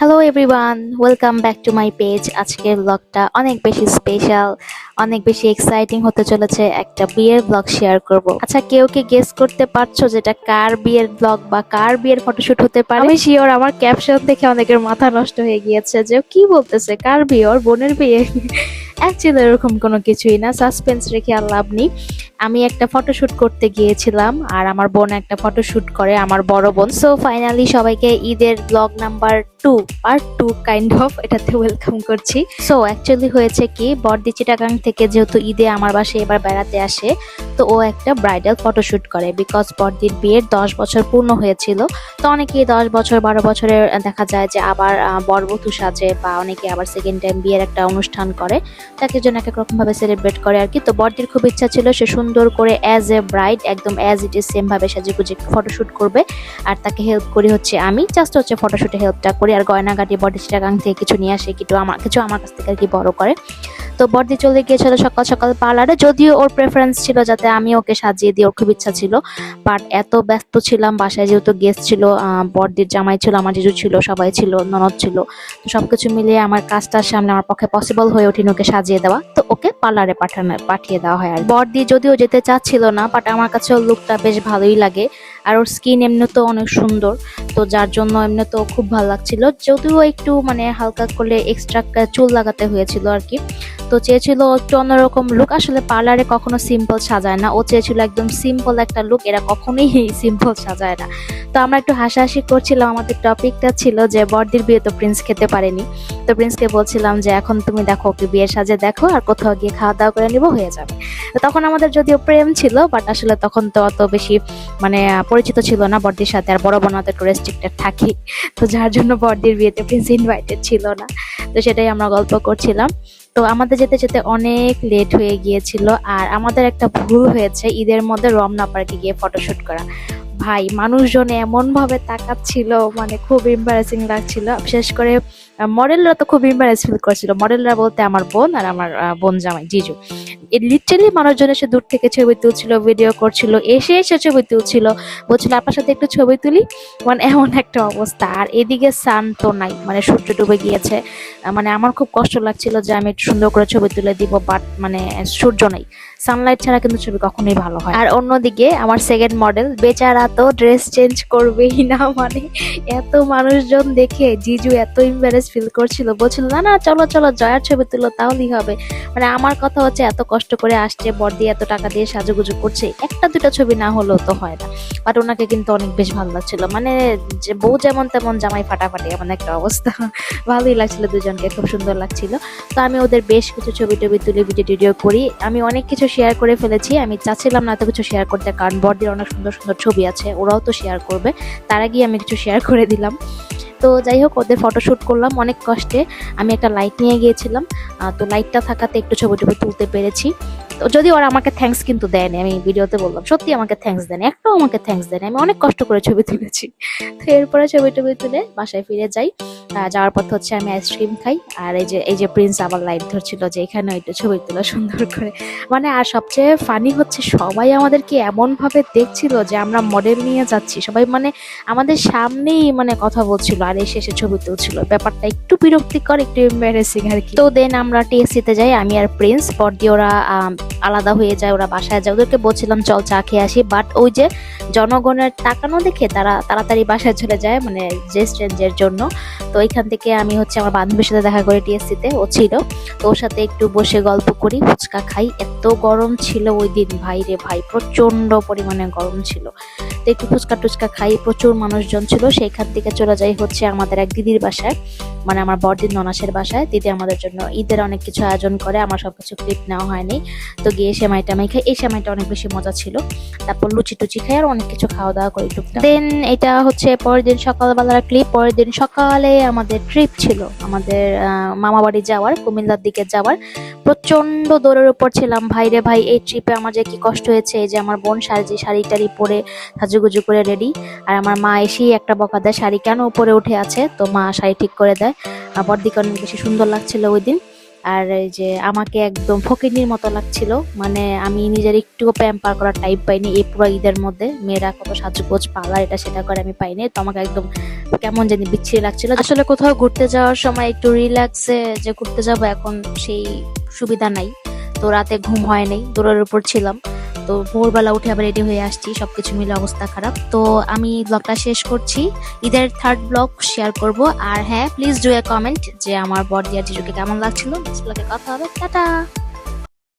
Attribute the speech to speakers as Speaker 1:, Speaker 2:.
Speaker 1: Hello everyone welcome back to my page আজকের ব্লগটা অনেক বেশি স্পেশাল অনেক বেশি এক্সাইটিং হতে চলেছে। একটা বিয়ের ব্লগ শেয়ার করব। আচ্ছা কেউ কি গেস করতে পারছ যেটা কার বিয়ের ব্লগ বা কার বিয়ের ফটোশুট হতে পারে? আমি শিওর আমার ক্যাপশন দেখে অনেকের মাথা নষ্ট হয়ে গিয়েছে যে কি বলতেছে? কার বিয়ে? ওর বোনের বিয়ে? অ্যাকচুয়ালি এরকম কোনো কিছুই না। সাসপেন্স রেখে আর লাভ নেই। আমি একটা ফটোশুট করতে গিয়েছিলাম আর আমার বোন একটা ফটোশুট করে, আমার বড় বোন। সো ফাইনালি সবাইকে ঈদের blog number two part two kind of এটাতে ওয়েলকাম করছি। সো অ্যাকচুয়ালি হয়েছে কি বর্দি চিটাগাং থেকে যেহেতু ঈদে আমার বাসায় এবার বেড়াতে আসে তো ও একটা ব্রাইডাল ফটোশুট করে বিকজ বর্দির বিয়ের দশ বছর পূর্ণ হয়েছিল। তো অনেকেই দশ বছর বারো বছরে দেখা যায় যে আবার আহ, বরবধূ সাজে বা অনেকে আবার সেকেন্ড টাইম বিয়ের একটা অনুষ্ঠান করে তাকে জন্য এক এক রকম ভাবে সেলিব্রেট করে আর কি। তো বর্দির খুব ইচ্ছা ছিল সে সুন্দর করে অ্যাজ এ ব্রাইড একদম অ্যাজ ইট ইজ সেম ভাবে সাজে গুজে ফটোশুট করবে। আর তাকে হেল্প করি হচ্ছে আমি জাস্ট হচ্ছে ফটোশুটে হেল্পটা করি। আর গয়নাগাটি বডি চিটাগাং থেকে কিছু নিয়ে আসে, কিছু আমার কিছু আমার কাছ থেকে আর কি বড় করে। তো বর্দি চলে গিয়েছিল সকাল সকাল পার্লারে, যদিও ওর প্রেফারেন্স ছিল যাতে আমি ওকে সাজিয়ে দিই, ওর খুব ইচ্ছা ছিল। বাট এত ব্যস্ত ছিলাম, বাসায় যেহেতু গেস্ট ছিল বর্দির জামাই ছিল, আমার জিজু ছিল, সবাই ছিল, ননদ ছিল। তো সবকিছু মিলিয়ে আমার কাজটার সামনে আমার পক্ষে পসিবল হয়ে ওঠেনি ওকে সাজিয়ে দেওয়া। তো ওকে পার্লারে পাঠানো, পাঠিয়ে দেওয়া হয় আর বর্দি যদিও যেতে চাচ্ছিল না বাট আমার কাছে ওর লুকটা বেশ ভালোই লাগে। আর ওর স্কিন এমনিতেও অনেক সুন্দর, তো যার জন্য এমনিতেও খুব ভালো লাগছিল। যদিও একটু মানে হালকা করলে এক্সট্রা চুল লাগাতে হয়েছিল আর কি। তো চেয়েছিল একটু অন্যরকম লুক আসলে পার্লারে কখনো সিম্পল সাজায় না। ও চেয়েছিল একদম সিম্পল একটা লুক এরা কখনোই সিম্পল সাজায় না। তো আমরা একটু হাসাহাসি করছিলাম। আমাদের টপিকটা ছিল যে, বর্দির বিয়ে তো প্রিন্স খেতে পারেনি। তো প্রিন্সকে বলছিলাম যে, এখন তুমি দেখো ওকে বিয়ের সাজে দেখো, আর কোথাও গিয়ে খাওয়া দাওয়া করে নিবো, হয়ে যাবে। তখন আমাদের যদিও প্রেম ছিল বাট আসলে তখন তো অত বেশি মানে পরিচিত ছিল না বর্দির সাথে, আর বড় বোনা তো একটু রেস্ট্রিক্টেড থাকি। তো যার জন্য বর্দির বিয়েতে প্রিন্স ইনভাইটেড ছিল না। তো সেটাই আমরা গল্প করছিলাম। তো আমাদের যেতে যেতে অনেক লেট হয়ে গিয়েছিল, আর আমাদের একটা ভুল হয়েছে। ঈদের মধ্যে রমনা পার্কে গিয়ে ফটোশুট করা। ভাই, মানুষজন এমন ভাবে তাকাচ্ছিল মানে খুব এম্বারেসিং লাগছিল। বিশেষ করে মডেলরা তো খুব এম্বারেস ফিল করছিল। মডেলরা বলতে আমার বোন আর আমার বোন জামাই, জিজু। লিটারালি মানুষজন এসে দূর থেকে ছবি তুলছিল ভিডিও করছিল, এসে এসে ছবি তুলছিল। বলছিল, আপনার সাথে একটু ছবি তুলি? মানে এমন একটা অবস্থা। আর এদিকে সান তো নাই মানে সূর্য ডুবে গিয়েছে। মানে আমার খুব কষ্ট লাগছিল যে আমি একটু সুন্দর করে ছবি তুলে দিব বাট মানে সূর্য নাই। সানলাইট ছাড়া কিন্তু ছবি কখনোই ভালো হয় আর অন্যদিকে আমার সেকেন্ড মডেল বেচারা তো ড্রেস চেঞ্জ করবেই না। মানে এত মানুষজন দেখে, জিজু এত ইম্বারেস ফিল করছিল, বলছিল, না না, চলো চলো, জয়ার ছবি তুলো, তাহলেই হবে। মানে আমার কথা হচ্ছে, এত কষ্ট করে আসছে বর্দি এত টাকা দিয়ে সাজুগুজু করছে, একটা দুটো ছবি না হলেও তো হয় না। বাট ওনাকে কিন্তু অনেক বেশ ভালো লাগছিল। মানে যে বউ যেমন তেমন জামাই ফাটাফাটি, এমন একটা অবস্থা। ভালোই লাগছিল দুজনকে, খুব সুন্দর লাগছিল। তো আমি ওদের বেশ কিছু ছবি টবি তুলে ভিডিও টিডিও করি। আমি অনেক কিছু শেয়ার করে ফেলেছি। আমি চাচ্ছিলাম না এত কিছু শেয়ার করতে, কারণ বর্দির অনেক সুন্দর সুন্দর ছবি আছে, ওরাও তো শেয়ার করবে। তার আগে আমি কিছু শেয়ার করে দিলাম। তো যাই হোক, ওদের ফটোশ্যুট করলাম অনেক কষ্টে। আমি একটা লাইট নিয়ে গিয়েছিলাম। তো লাইটটা থাকাতে একটু ছবি টবি তুলতে পেরেছি। তো যদি ওরা আমাকে থ্যাঙ্কস কিন্তু দেয়নি, আমি ভিডিওতে বললাম সত্যি আমাকে থ্যাঙ্কস দেয়নি, একটাও আমাকে থ্যাঙ্কস দেয়নি, আমি অনেক কষ্ট করে ছবি তুলেছি। তো এরপরে ছবি টবি তুলে বাসায় ফিরে যাই যাওয়ার পথে হচ্ছে আমি আইসক্রিম খাই, আর এই যে এই যে প্রিন্স আবার লাইট ধরছিল যে এখানে একটু ছবি তোলা সুন্দর করে। মানে আর সবচেয়ে ফানি হচ্ছে সবাই আমাদেরকে এমনভাবে দেখছিল যে আমরা মডেল নিয়ে যাচ্ছি, সবাই মানে আমাদের সামনেই মানে কথা বলছিল আর এসে এসে ছবি তুলছিল। ব্যাপারটা একটু বিরক্তিকর, একটু এম্বারেসিং আর কি। তো দেন আমরা টিএসসিতে যাই, আমি আর প্রিন্স পর দিয়ে ওরা আলাদা হয়ে যায়, ওরা বাসায় যায়। ওদেরকে বলছিলাম, চল চা খেয়ে আসি। বাট ওই যে জনগণের তাকানো দেখে তারা তাড়াতাড়ি বাসায় চলে যায় মানে ড্রেস চেঞ্জের জন্য। তো এখান থেকে আমি হচ্ছে আমার বান্ধবীর সাথে দেখা করি টিএসসিতে ও ছিল। তো ওর সাথে একটু বসে গল্প করি, ফুচকা খাই। এত গরম ছিল ওই দিন, ভাই রে ভাই, প্রচণ্ড পরিমাণে গরম ছিল। তো একটু ফুচকা টুচকা খাই প্রচুর মানুষজন ছিল সেইখান থেকে চলে যাই হচ্ছে আমাদের এক দিদির বাসায় মানে আমার বড়দিন ননাসের বাসায়। দিদি আমাদের জন্য ঈদের অনেক কিছু আয়োজন করে আমার সবকিছু ক্লিপ নেওয়া হয়নি। তো গিয়ে সেমাই টামাই খাই এই সেমাইটা অনেক বেশি মজা ছিল। তারপর লুচি টুচি খাই আর অনেক কিছু খাওয়া দাওয়া করি টুকটাক। দেন এটা হচ্ছে পরের দিন সকালবেলার ক্লিপ পরের দিন সকালে আমাদের ট্রিপ ছিল আমাদের আহ, মামা যাওয়ার কুমিল্লার দিকে যাওয়ার। প্রচণ্ড দৌড়ের উপর ছিলাম। ভাই রে ভাই, এই ট্রিপে আমার যে কি কষ্ট হয়েছে যে আমার বোন শাড়ি শাড়ি টাড়ি পরে সাজুগুজু করে রেডি আর আমার মা এসেই একটা বকা দেয়, শাড়ি কেন উপরে উঠে আছে? তো মা শাড়ি ঠিক করে দেয়। আবার দিকে অনেক বেশি সুন্দর লাগছিল ওই দিন। আর এই যে আমাকে একদম ফকিনির মতো লাগছিল। মানে আমি নিজের একটুও প্যাম্পার করার টাইপ পাইনি, এই পুরো ঈদের মধ্যে। মেয়েরা কত সাজগোজ, পালা, এটা সেটা করে আমি পাইনি। তো আমাকে একদম কেমন জানি বিচ্ছিরি লাগছিল। আসলে কোথাও ঘুরতে যাওয়ার সময় একটু রিল্যাক্সে যে ঘুরতে যাব এখন সেই সুবিধা নাই। তো রাতে ঘুম হয় নাই, দৌড়ের উপর ছিলাম। তো ভোরবেলা উঠে আবার রেডি হয়ে আসছি, সবকিছু মিলে অবস্থা খারাপ। তো আমি ব্লগটা শেষ করছি। ঈদের থার্ড ব্লগ শেয়ার করব। আর হ্যাঁ প্লিজ ডু এ কমেন্ট যে আমার দিয়া জিজুকে কেমন লাগছিল। নেক্সট ব্লগে কথা হবে। টাটা!